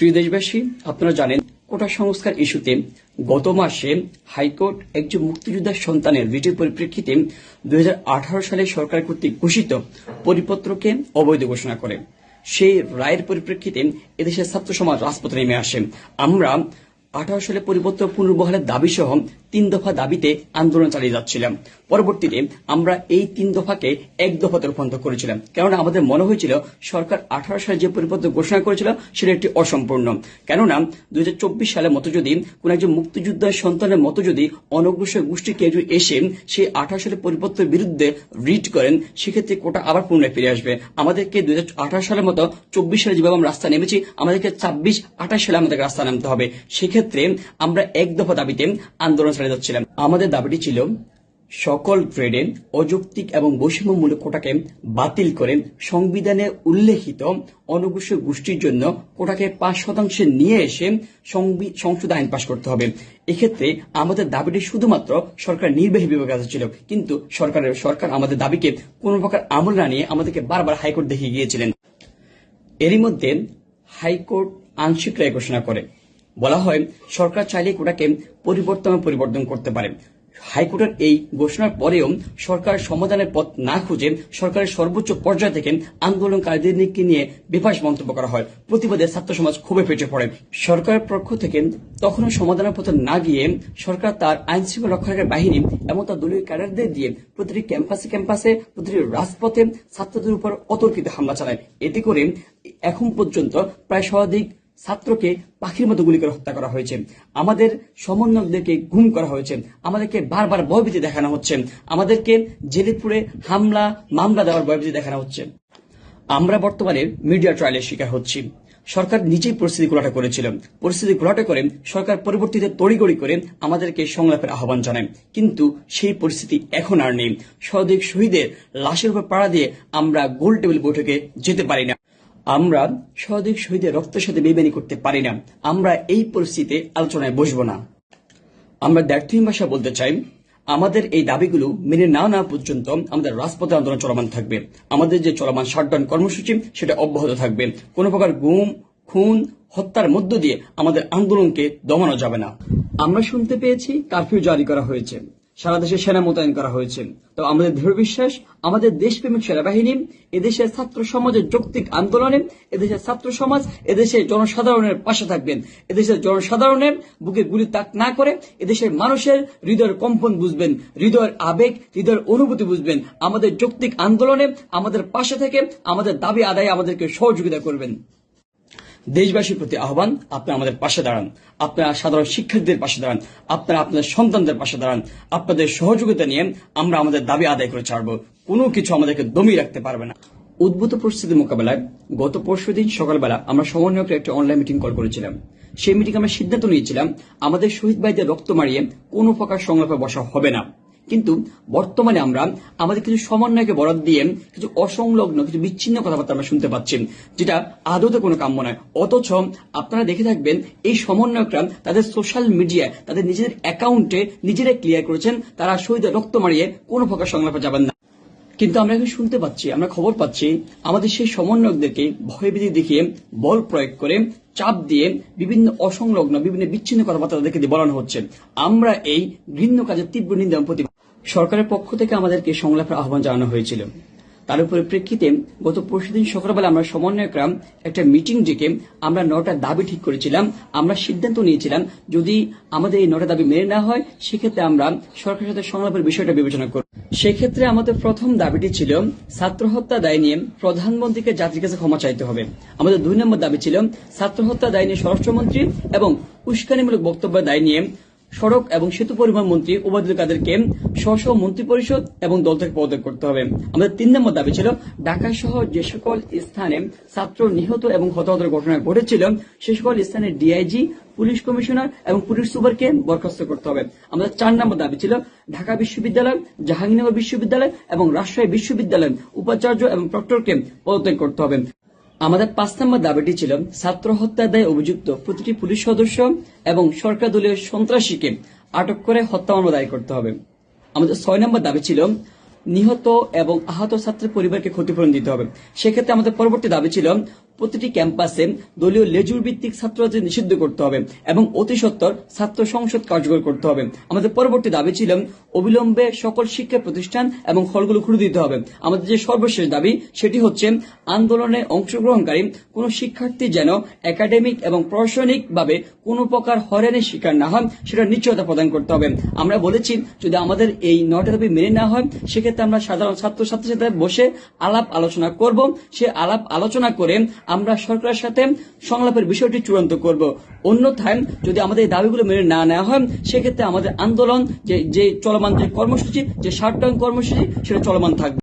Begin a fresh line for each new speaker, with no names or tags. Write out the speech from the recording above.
প্রিয় দেশবাসী, আপনারা জানেন কোটা সংস্কার ইস্যুতে গত মাসে হাইকোর্ট একজন মুক্তিযোদ্ধার সন্তানের রিটের পরিপ্রেক্ষিতে দু হাজার আঠারো সালে সরকার কর্তৃক ঘোষিত পরিপত্রকে অবৈধ ঘোষণা করে। সেই রায়ের পরিপ্রেক্ষিতে এদেশের ছাত্র সমাজ রাজপথে নেমে আসে। আমরা আঠারো সালে পরিবর্তন পুনর্বহালের দাবি সহ তিন দফা দাবিতে আন্দোলন চালিয়ে যাচ্ছিলাম। পরবর্তীতে আমরা এই তিন দফাকে এক দফাতে রূপান্তর করেছিলাম। কেননা আমাদের মনে হয়েছিল সরকার আঠারো সালে যে পরিবর্তন ঘোষণা করেছিল সেটা একটি অসম্পূর্ণ। কেননা দুই সালের মতো যদি কোন একজন মুক্তিযোদ্ধার সন্তানের মতো যদি অনগ্রসর গোষ্ঠী কেউ এসে সেই আঠারো সালের পরিবর্তনের বিরুদ্ধে রিট করেন, সেক্ষেত্রে কোটা আবার পুনরায় ফিরে আসবে। আমাদেরকে দুই হাজার আঠারো সালের মতো চব্বিশ সালে যেভাবে আমরা রাস্তা নেমেছি, আমাদেরকে ছাব্বিশ আঠাশ সালে আমাদের রাস্তা নামতে হবে। সেক্ষেত্রে আমরা এক দফা দাবিতে আন্দোলন চালিয়ে যাচ্ছিলাম। আমাদের দাবিটি ছিল সকল গ্রেডে অযৌক্তিক এবং বৈষম্যমূলক কোটাকে বাতিল করে সংবিধানে উল্লেখিত অনগ্রসর গোষ্ঠীর জন্য কোটাকে পাঁচ শতাংশে নিয়ে এসে সংসদ আইন পাশ করতে হবে। এক্ষেত্রে আমাদের দাবিটি শুধুমাত্র সরকার নির্বাহী বিভাগের কাছে ছিল, কিন্তু সরকারের, সরকার আমাদের দাবিকে কোনো প্রকার আমল না নিয়ে আমাদেরকে বারবার হাইকোর্ট দেখিয়ে গিয়েছিলেন। এরই মধ্যে হাইকোর্ট আংশিক রায় ঘোষণা করে। বলা হয়, সরকার চাইলে কোটাকে পরিবর্তন পরিবর্তন করতে পারে। হাইকোর্টের এই ঘোষণার পরেও সরকার সমাধানের পথ না খুঁজে সরকারের সর্বোচ্চ পর্যায় থেকে আন্দোলনকারীদেরকে নিয়ে বিভাস মন্তব্য করা হয়। প্রতিবাদে ছাত্র সমাজ ক্ষোভে ফেটে পড়ে। সরকারের পক্ষ থেকে তখনও সমাধানের পথে না গিয়ে সরকার তার আইন শৃঙ্খলা রক্ষাকারী বাহিনী এবং তার দলীয় ক্যাডারদের দিয়ে প্রতিটি ক্যাম্পাসে ক্যাম্পাসে, প্রতিটি রাজপথে ছাত্রদের উপর অতর্কিত হামলা চালায়। এতে করে এখন পর্যন্ত প্রায় শতাধিক ছাত্রকে পাখির মতো গুলি করে হত্যা করা হয়েছে। আমাদের সমন্বয়কদেরকে গুম করা হয়েছে। আমাদেরকে বারবার ভয়ভীতি দেখানো হচ্ছে। আমাদেরকে জেলিপুরে হামলা, মামলা দেওয়ার ভয়ভীতি দেখানো হচ্ছে। আমরা বর্তমানে মিডিয়া ট্রায়ালের শিকার হচ্ছি। সরকার নিজেই পরিস্থিতি ঘোলাটে করেছিল। পরিস্থিতি ঘোলাটে করে সরকার পরবর্তীতে তড়িগড়ি করে আমাদেরকে সংলাপের আহ্বান জানায়। কিন্তু সেই পরিস্থিতি এখন আর নেই। শতাধিক শহীদের লাশের উপর পাড়া দিয়ে আমরা গোল টেবিল বৈঠকে যেতে পারি না। আমরা শতাধিক শহীদের রক্তের সাথে বেবেনি করতে পারি না। আমরা এই পরিস্থিতিতে আলোচনায় বসবো না। আমরা দ্ব্যর্থহীন ভাষা বলতে চাই। আমাদের এই দাবিগুলো মেনে না না পর্যন্ত আমাদের রাজপথে আন্দোলন চলমান থাকবে। আমাদের যে চলমান শাটডাউন কর্মসূচি, সেটা অব্যাহত থাকবে। কোনো প্রকার গুম, খুন, হত্যার মধ্য দিয়ে আমাদের আন্দোলনকে দমানো যাবে না। আমরা শুনতে পেয়েছি, কারফিউ জারি করা হয়েছে। সারা দেশে সেনা মোতায়েন করা হয়েছে। তো আমাদের দৃঢ় বিশ্বাস, আমাদের দেশপ্রেমিক সেনাবাহিনী, এদেশের ছাত্র সমাজের যৌক্তিক আন্দোলনে এদেশের ছাত্র সমাজ এদেশের জনসাধারণের পাশে থাকবেন। এদেশের জনসাধারণের বুকে গুলি তাক না করে এদেশের মানুষের হৃদয়ের কম্পন বুঝবেন, হৃদয়ের আবেগ, হৃদয়ের অনুভূতি বুঝবেন। আমাদের যৌক্তিক আন্দোলনে আমাদের পাশে থেকে আমাদের দাবি আদায়ে আমাদেরকে সহযোগিতা করবেন। দেশবাসীর প্রতি আহ্বান আপনারা আমাদের পাশে দাঁড়ান। আপনারা সাধারণ শিক্ষার্থীদের পাশে দাঁড়ান, আপনারা আপনাদের সন্তানদের পাশে দাঁড়ান, আপনাদের সহযোগিতা নিয়ে আমরা আমাদের দাবি আদায় করে ছাড়বো। কোনো কিছু আমাদেরকে দমিয়ে রাখতে পারবে না। উদ্ভূত পরিস্থিতি মোকাবেলায় গত পরশু দিন সকালবেলা আমরা সমন্বয়কের একটি অনলাইন মিটিং কল করেছিলাম। সেই মিটিং আমরা সিদ্ধান্ত নিয়েছিলাম, আমাদের শহীদ ভাইদের রক্ত মারিয়ে কোনো প্রকার সংলাপে বসা হবে না। কিন্তু বর্তমানে আমরা আমাদের কিছু সমন্বয়কে বরাদ দিয়ে কিছু অসংলগ্ন, কিছু বিচ্ছিন্ন কথাবার্তা আমরা শুনতে পাচ্ছি, যেটা আদতে কোনো কাম্য নয়। অথচ আপনারা দেখে থাকবেন, এই সমন্বয়করা তাদের সোশ্যাল মিডিয়ায় তাদের নিজেদের অ্যাকাউন্টে নিজেরাই ক্লিয়ার করেছেন, তারা শহীদের রক্ত মারিয়ে কোনো প্রকার সংলাপে যাবেন না। কিন্তু আমরা এখন শুনতে পাচ্ছি, আমরা খবর পাচ্ছি, আমাদের সেই সমন্বয়কদেরকে ভয়ভীতি দেখিয়ে, বল প্রয়োগ করে, চাপ দিয়ে বিভিন্ন অসংলগ্ন, বিভিন্ন বিচ্ছিন্ন কথাবার্তা তাদেরকে বলানো হচ্ছে। আমরা এই ঘৃণ্য কাজের তীব্র নিন্দা প্রতিবাদ সরকারের পক্ষ থেকে আমাদেরকে সংলাপের আহ্বান জানানো হয়েছিল। তার উপরে প্রেক্ষিতে গত পরশুদিন সকালবেলা আমরা সমন্বয়করা একটা মিটিং ডেকে আমরা নটা দাবি ঠিক করেছিলাম, আমরা সিদ্ধান্ত নিয়েছিলাম, যদি আমাদের এই নটা দাবি মেনে না হয়, সেক্ষেত্রে আমরা সরকারের সাথে সংলাপের বিষয়টা বিবেচনা করব। সেক্ষেত্রে আমাদের প্রথম দাবিটি ছিল, ছাত্র হত্যা দায় নিয়ে প্রধানমন্ত্রীকে জাতির কাছে ক্ষমা চাইতে হবে। আমাদের দুই নম্বর দাবি ছিল, ছাত্র হত্যা দায় নিয়ে স্বরাষ্ট্রমন্ত্রী এবং উস্কানিমূলক বক্তব্য দায় নিয়ে সড়ক এবং সেতু পরিবহন মন্ত্রী ওবায়দুল কাদেরকে স্ব স্ব মন্ত্রী এবং দল থেকে পদত্যাগ করতে হবে। আমাদের তিন নম্বর দাবি ছিল ঢাকা সহ যে সকল স্থানে ছাত্র নিহত এবং হতাহতের ঘটনা ঘটেছিল, সে সকল স্থানে ডিআইজি পুলিশ কমিশনার এবং পুলিশ সুপারকে বরখাস্ত করতে হবে। আমাদের চার নম্বর দাবি ছিল, ঢাকা বিশ্ববিদ্যালয়, জাহাঙ্গীরনগর বিশ্ববিদ্যালয় এবং রাজশাহী বিশ্ববিদ্যালয়ের উপাচার্য এবং প্রক্টরকে পদত্যাগ করতে হবে। আমাদের পাঁচ নম্বর দাবিটি ছিল ছাত্র হত্যার দায়ে অভিযুক্ত প্রতিটি পুলিশ সদস্য এবং সরকার দলীয় সন্ত্রাসীকে আটক করে হত্যা মামলা দায়ের করতে হবে। আমাদের ছয় নম্বর দাবি ছিল নিহত এবং আহত ছাত্রের পরিবারকে ক্ষতিপূরণ দিতে হবে। সেক্ষেত্রে আমাদের পরবর্তী দাবি ছিল প্রতিটি ক্যাম্পাসে দলীয় লেজুর ভিত্তিক ছাত্র রাজনীতি নিষিদ্ধ করতে হবে এবং অতি সত্বর ছাত্র সংসদ কার্যকর করতে হবে। আমাদের পরবর্তী দাবি ছিল অবিলম্বে সকল শিক্ষা প্রতিষ্ঠান এবং হলগুলো খুলে দিতে হবে। আমাদের যে সর্বশেষ দাবি, সেটি হচ্ছে আন্দোলনে অংশগ্রহণকারী কোন শিক্ষার্থী যেন একাডেমিক এবং প্রশাসনিক ভাবে কোনো প্রকার হয়রানির শিকার না হয় সেটা নিশ্চয়তা প্রদান করতে হবে। আমরা বলেছি, যদি আমাদের এই নয়টা দাবি মেনে না হয়, সেক্ষেত্রে আমরা সাধারণ ছাত্র ছাত্রীর সাথে বসে আলাপ আলোচনা করব। সে আলাপ আলোচনা করে আমরা সরকারের সাথে সংলাপের বিষয়টি চূড়ান্ত করব। অন্যথায় যদি আমাদের এই দাবিগুলো মেনে না নেওয়া হয়, সেক্ষেত্রে আমাদের আন্দোলন, যে যে চলমান যে কর্মসূচি, যে শাটডাউন কর্মসূচি, সেটা চলমান থাকবে।